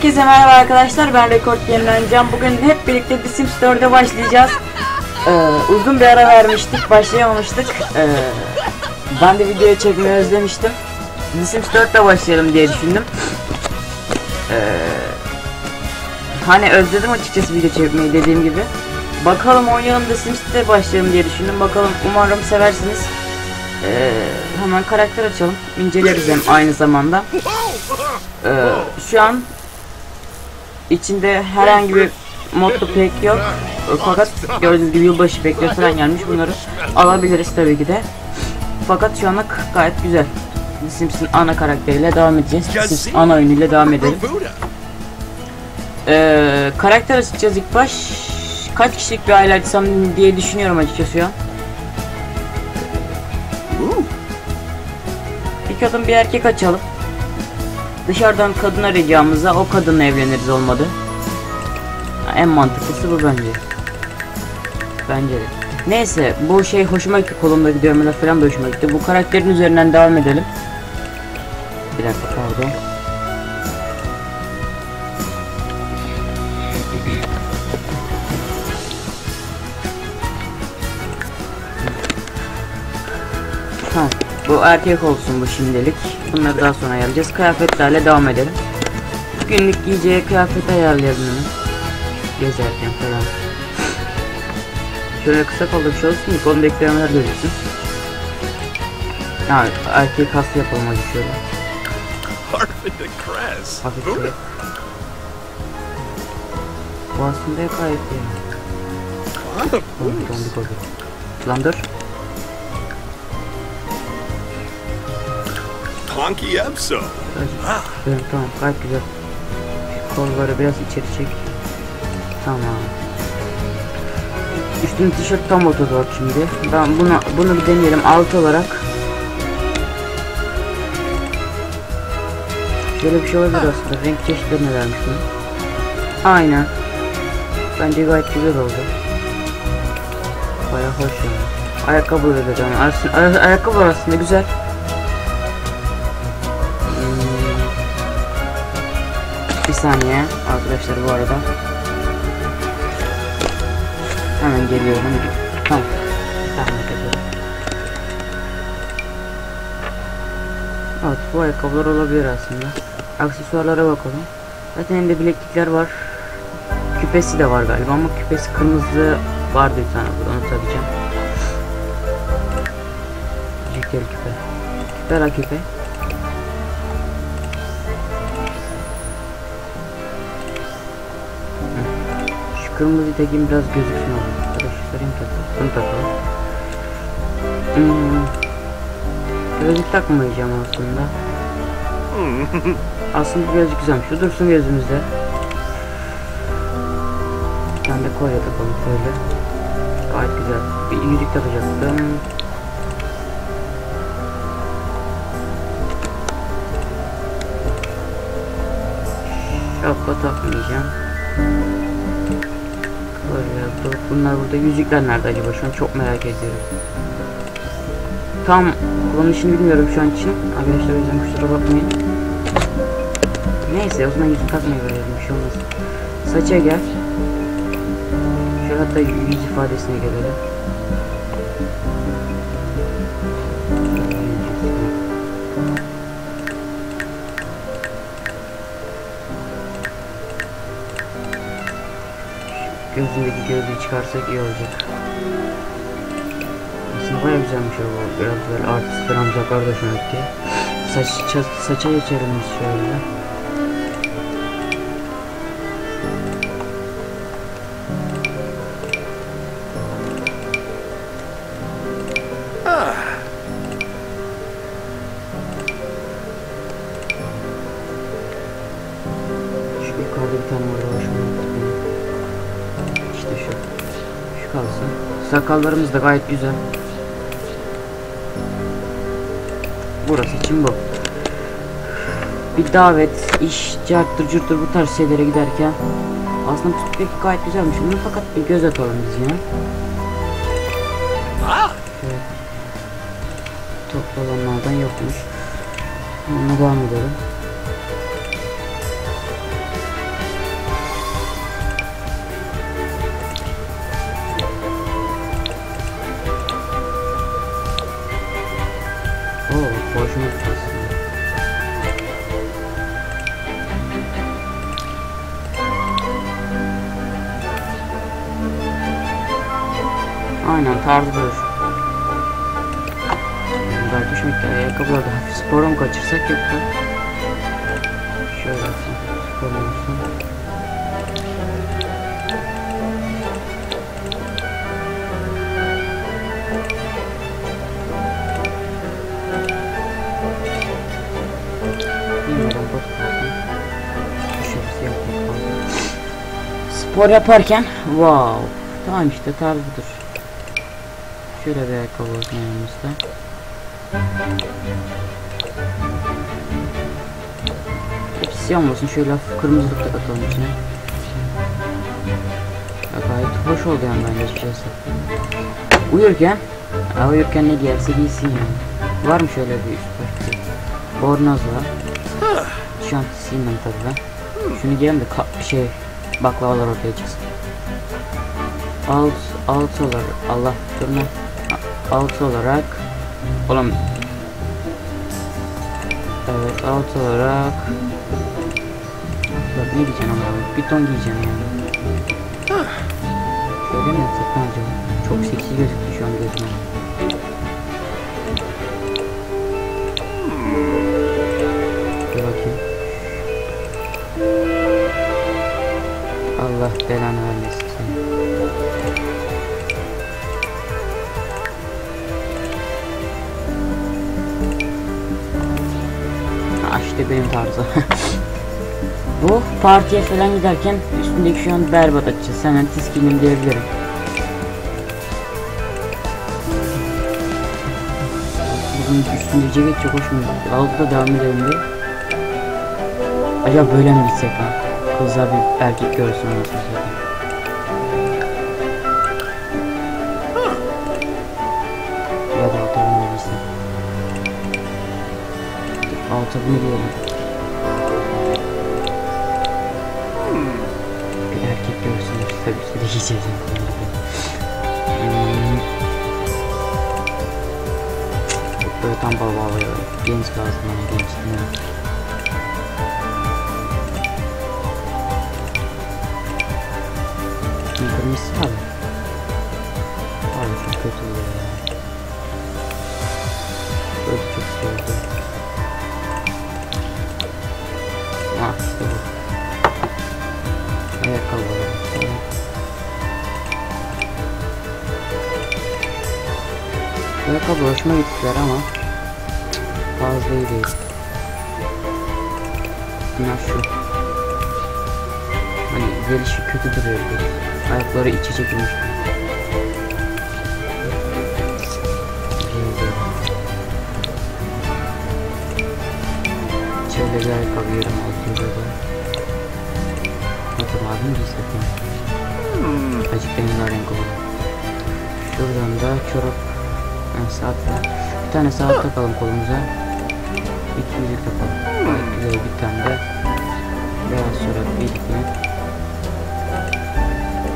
Herkese merhaba arkadaşlar ben Rekord Game'den. Bugün hep birlikte The Sims 4'e başlayacağız. Ee, uzun bir ara vermiştik, başlayamamıştık. Ee, ben de videoyu çekmeyi özlemiştim. The Sims 4'te başlayalım diye düşündüm. Ee, hani özledim açıkçası video çekmeyi dediğim gibi. Bakalım oynayalım The Sims'te başlayalım diye düşündüm. Bakalım umarım seversiniz. Ee, hemen karakter açalım. İnceleriz hem aynı zamanda. Ee, şu an içinde herhangi bir modlu pek yok. Fakat gördüğünüz gibi yılbaşı pekleri falan gelmiş. Bunları alabiliriz tabii ki de. Fakat şu anlık gayet güzel. Sims'in ana karakteriyle devam edeceğiz. Sims ana oyunuyla devam edelim. Ee, karakter açacağız ilk baş. Kaç kişilik bir aile açsam diye düşünüyorum açıkçası şu an. Bir kadın bir erkek açalım. Dışarıdan kadın arayacağımıza o kadınla evleniriz olmadı. En mantıklısı bu bence. Bence de. Neyse bu şey hoşuma gitti kolumdaki dövmeler falan da hoşuma gitti. Bu karakterin üzerinden devam edelim. Bir dakika pardon. Bu erkek olsun bu şimdilik. Bunları daha sonra ayarlayacağız. Kıyafetlerle devam edelim. Günlük giyeceği kıyafet ayarlayalım hemen. Gezerken falan. Şöyle kısa kolda bir şey olsun ki kolumdaki dövmeler gözüksün. Ha, erkek hasta yapalım hadi şöyle. Hafif şöyle. Bu aslında gayet iyi. Oldu. Lan dur. Honky Epso. Evet, tamam gayet güzel. Şu kolları biraz içeri çek. Tamam. Üstüne tişört tam oturdu şimdi. Ben bunu bunu bir deneyelim alt olarak. Şöyle bir şey olabilir aslında. Renk çeşitlerine vermiş bunu. Aynen. Bence gayet güzel oldu. Baya hoş yani. Ayakkabıları da yani. Aslında, ay- ayakkabı aslında güzel. Saniye arkadaşlar bu arada. Hemen geliyorum. Tamam. Ediyorum. Evet bu ayakkabılar olabilir aslında. Aksesuarlara bakalım. Zaten elinde bileklikler var. Küpesi de var galiba ama küpesi kırmızı vardı bir tane burada onu takacağım. Joker küpe. Küpe la küpe. Kırmızı tekin biraz gözüksün sarayım takalım. Takalım. Hmm. Gözlük takmayacağım aslında. aslında bu gözlük güzelmiş. Şu dursun gözümüzde. Tane de kolye takalım böyle. Gayet güzel. Bir yüzük takacaktım. Şapka takmayacağım. Bunlar burada yüzükler nerede acaba şu an çok merak ediyorum. Tam kullanışını bilmiyorum şu an için. Arkadaşlar o yüzden kusura bakmayın. Neyse o zaman yüzük takmayı verelim bir şey olmaz. Saça gel. Şöyle hatta yüz ifadesine gelelim. Gözündeki gözlüğü çıkarsak iyi olacak. Aslında baya güzelmiş o. Biraz böyle artist falan uzaklar da şuna gitti. Saç, ça- saça geçelim şöyle. Sakallarımız da gayet güzel. Burası için bu. Bir davet, iş, carttır, curttur bu tarz şeylere giderken aslında pek gayet güzelmiş. Bunu fakat bir göz atalım biz ya. Şöyle. Toplu olanlardan yokmuş. Ona devam Aynen. Belki şu miktar ayakkabılarda hafif spora mı kaçırsak yoksa Şöyle olsun, spor olsun. Spor yaparken wow. Tamam işte tarz budur. Şöyle bir ayakkabı olsun yanımızda. Hepsi siyah olsun. Şöyle hafif kırmızılık da katalım içine. Ya gayet hoş oldu yani bence açıkçası. Uyurken, uyurken ne giyerse giysin yani. Var mı şöyle bir üst baş bir bornoz var. Şantisiyim ben tabii ben. Şunu giyelim de şey baklavalar ortaya çıksın. Alt, alt olarak Allah durma. Alt olarak oğlum. Evet alt olarak. Bak ne diyeceğim ama piton giyeceğim yani. Şöyle mi yapsak acaba? Çok seksi gözüktü şu an gözüme. Dur bakayım. Allah belanı vermesin Benim tarzı. Bu partiye falan giderken üstündeki şu an berbat açıkçası. Hemen tiskinim diyebilirim. Bugün üstünde ceket çok hoşuma gitti. Altta devam edelim diye. Acaba böyle mi gitsek ha? Kızlar bir erkek görsün nasıl Alta bunu giyelim. Bir erkek görsün tabii üstüne giyeceğiz. Hmm. Böyle tam baba oluyor. Genç lazım bana genç değil mi? Ayakkabılar. Tamam. Ayakkabı hoşuma gittiler ama fazla iyi değil. Bunlar şu. Hani gelişi kötü duruyor. Ayakları içe çekilmiş. Euro da. Bakın abi mi giysek ya? Acık benim renk oldu. Şuradan da çorap. Yani saat. Bir tane saat takalım kolumuza. İki yüzük takalım. Gayet güzel bir tane de beyaz çorap iki.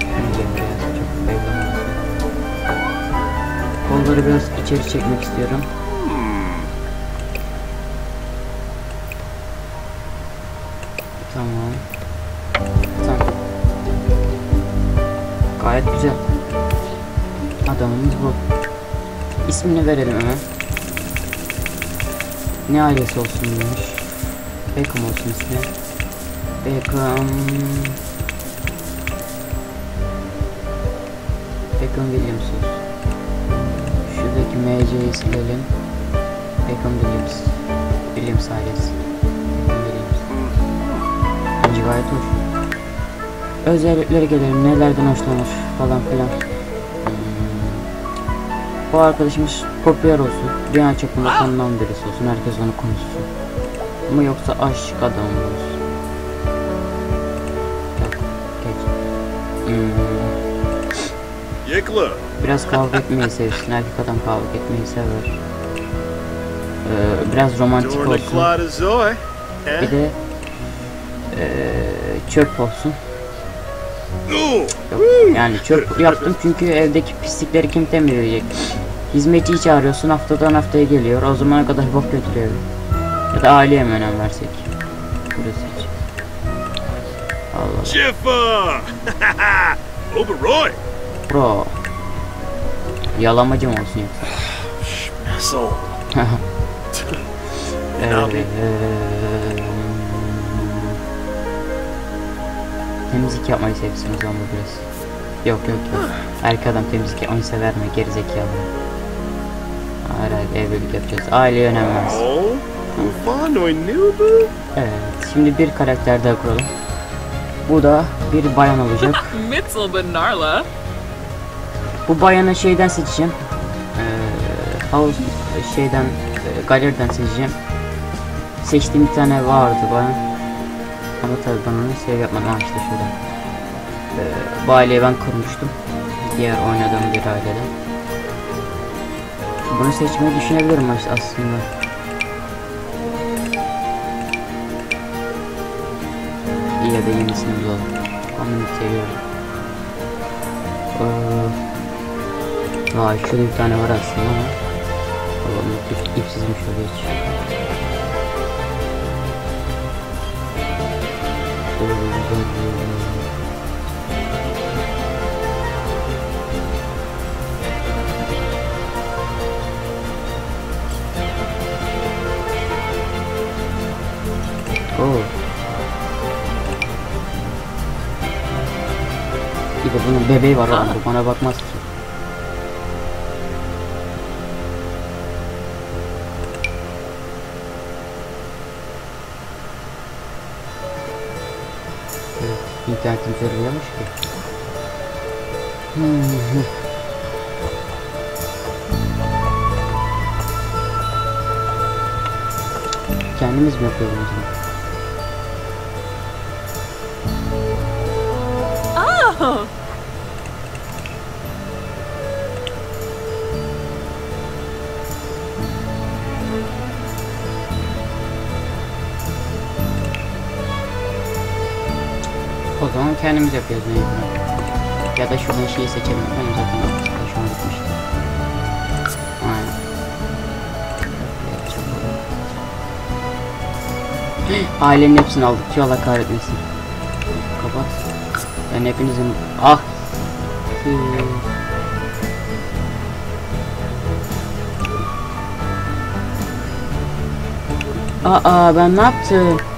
Şunu giyelim beyaz çok belli olmasın. Kolları biraz içeri çekmek istiyorum. Gayet güzel. Adamımız bu. İsmini verelim hemen. Ne ailesi olsun demiş. Beckham olsun ismi. Beckham... Beckham Williams olsun. Şuradaki MC'yi silelim. Beckham Williams. Williams ailesi. Williams. Bence gayet hoş. Özelliklere gelelim. Nelerden hoşlanır falan filan. Bu arkadaşımız popüler olsun. Dünya çapında tanınan birisi olsun. Herkes onu konuşsun. Ama yoksa aşk adamı olsun. Yikla. Biraz kavga etmeyi sevsin. Erkek adam kavga etmeyi sever. Ee, biraz romantik olsun. Bir de ee, çöp olsun. Yani çöp yaptım çünkü evdeki pislikleri kim temizleyecek? Hizmetçiyi çağırıyorsun haftadan haftaya geliyor. O zamana kadar bok götürüyor. Ya da aileye mi önem versek? Burası için. Allah. Jiffa. Oberoi. Bro. Yalamacı mı olsun yoksa? So, Evet. Temizlik yapmayı sevsin o zaman bu biraz. Yok yok yok. Erkek adam temizlik yapmayı sever mi? Gerizekalı. Hayır hayır evlilik yapacağız. Aileye önem versin. Evet. Şimdi bir karakter daha kuralım. Bu da bir bayan olacak. Mitzel Benarla. Bu bayanı şeyden seçeceğim. Ee, house şeyden e, galeriden seçeceğim. Seçtiğim bir tane vardı bayan. Ben onu save yapmadım. Ha işte şurada. Ee, bu aileyi ben kurmuştum. Diğer oynadığım bir ailede. Bunu seçmeyi düşünebilirim as- aslında. İyi ya da yenisini bulalım. Bunu seviyorum. Ee, Vay şurada bir tane var aslında ama Allah'ım ip, ipsizmiş o geç Oo. Bir de bebeği var bu bana bakmaz ki. İnternetim zorluyormuş ki. Kendimiz mi yapıyoruz o zaman? Oh. O zaman kendimiz yapıyoruz mecburen. Ya da şuradan şeyi seçelim. Ben zaten hoşuma gitmişti. Aynen. Ailenin hepsini aldık. Allah kahretmesin. Kapat. Ben hepinizin... Ah! Aa ben ne yaptım?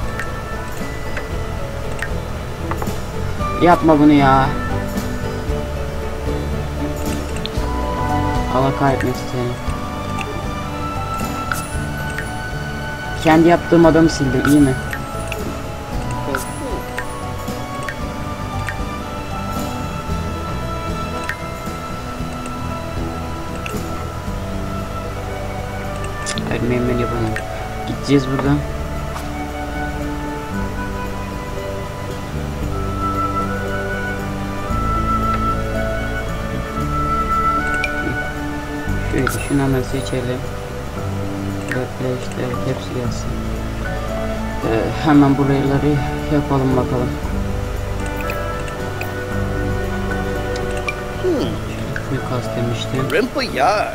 Yapma bunu ya. Allah kahretmesin seni. Kendi yaptığım adamı sildim iyi mi? Hayır memnun yapamam. Gideceğiz buradan. Hemen seçelim. İşte hepsi gelsin. Ee, hemen buraları yapalım bakalım. Full kas demiştim. Rimpa ya.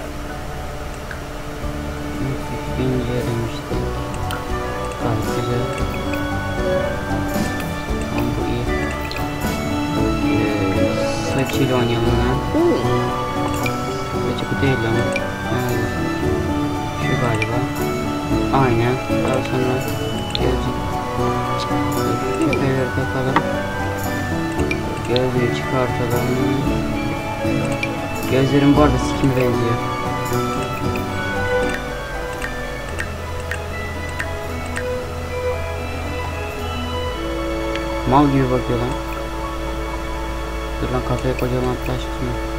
İnce demiştim. Gayet güzel. Tamam bu iyi. Ee, saçıyla oynayalım hemen. Bu değil ama. Ha, Şu galiba. Aynen. Daha sonra gözlük. Küpeleri takalım. Gözlüğü çıkartalım. Gözlerim bu arada sikime benziyor. Mal gibi bakıyor lan. Dur lan kafaya kocaman taş tutma.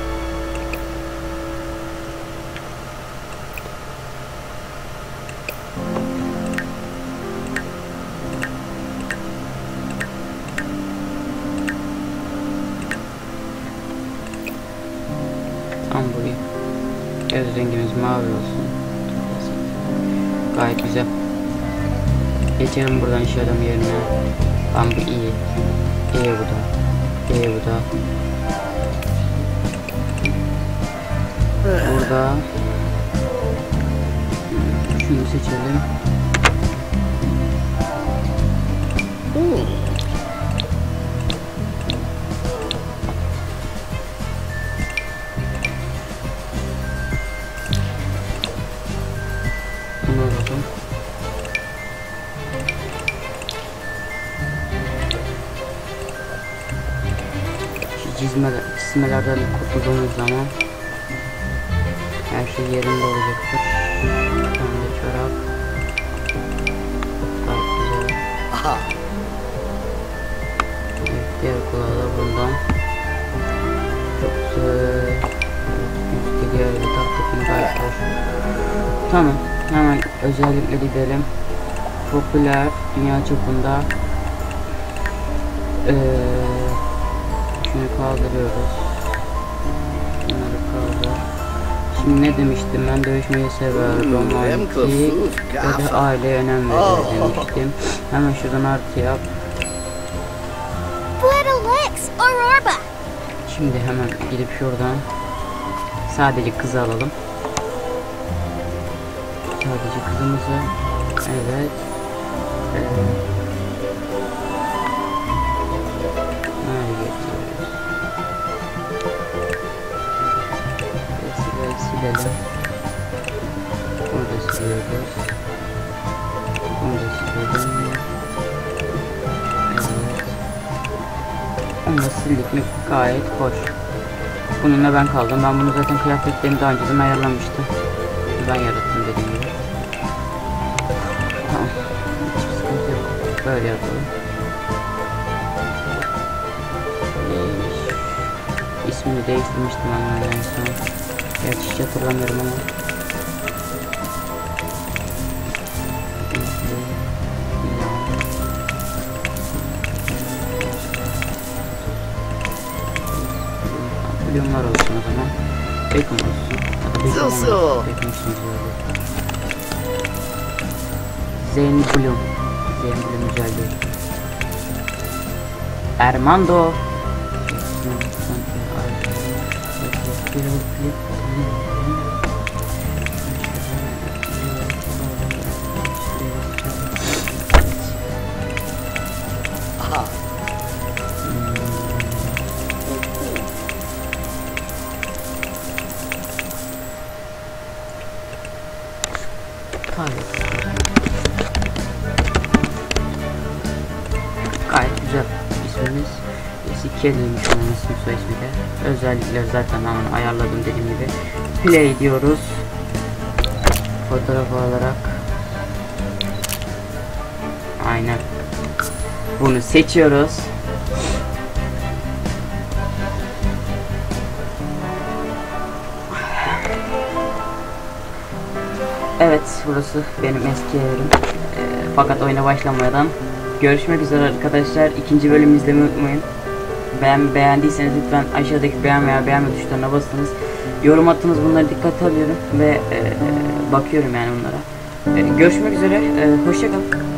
Rengimiz mavi olsun. Gayet güzel. Geçelim buradan iş adamı yerine. Tam bu iyi. İyi bu da. İyi bu da. Burada. Şunu seçelim. cizmeler, çizmelerden kurtulduğumuz zaman her şey yerinde olacaktır. De çorap. Gayet güzel. Aha. Evet, diğer kulağı da bundan. Çok güzel. Üstte diğer bir taktık gayet hoş. Tamam. Hemen özellikle gidelim. Popüler dünya çapında. Ee, şunu kaldırıyoruz. Şimdi ne demiştim ben dövüşmeyi sever, Hmm, romantik ve de aileye önem verir Oh. demiştim. Hemen şuradan artı yap. Şimdi hemen gidip şuradan sadece kızı alalım. Sadece kızımızı. Evet. Ee, Mi gayet hoş. Bununla ben kaldım. Ben bunu zaten kıyafetlerimi daha önceden ayarlamıştım. Ben yarattım dediğim gibi. Tamam. Hiçbir sıkıntı yok. Böyle. Neymiş? İsmini değiştirmiştim onu en son. Gerçi hiç hatırlamıyorum ama. Milyonlar olsun o zaman. Bacon olsun. Da bacon için. Zen Bloom. Zen Bloom güzel değil. Ermando. Onun isim soy ismi de. Özellikler zaten hemen ayarladım dediğim gibi. Play diyoruz. Fotoğraf olarak. Aynen. Bunu seçiyoruz. Evet, burası benim eski evim. Ee, fakat oyuna başlamadan görüşmek üzere arkadaşlar. İkinci bölümü izlemeyi unutmayın. Beğen, beğendiyseniz lütfen aşağıdaki beğen veya beğenme tuşlarına basınız. Yorum attınız bunları dikkate alıyorum ve e, bakıyorum yani bunlara. E, görüşmek üzere. E, hoşçakalın.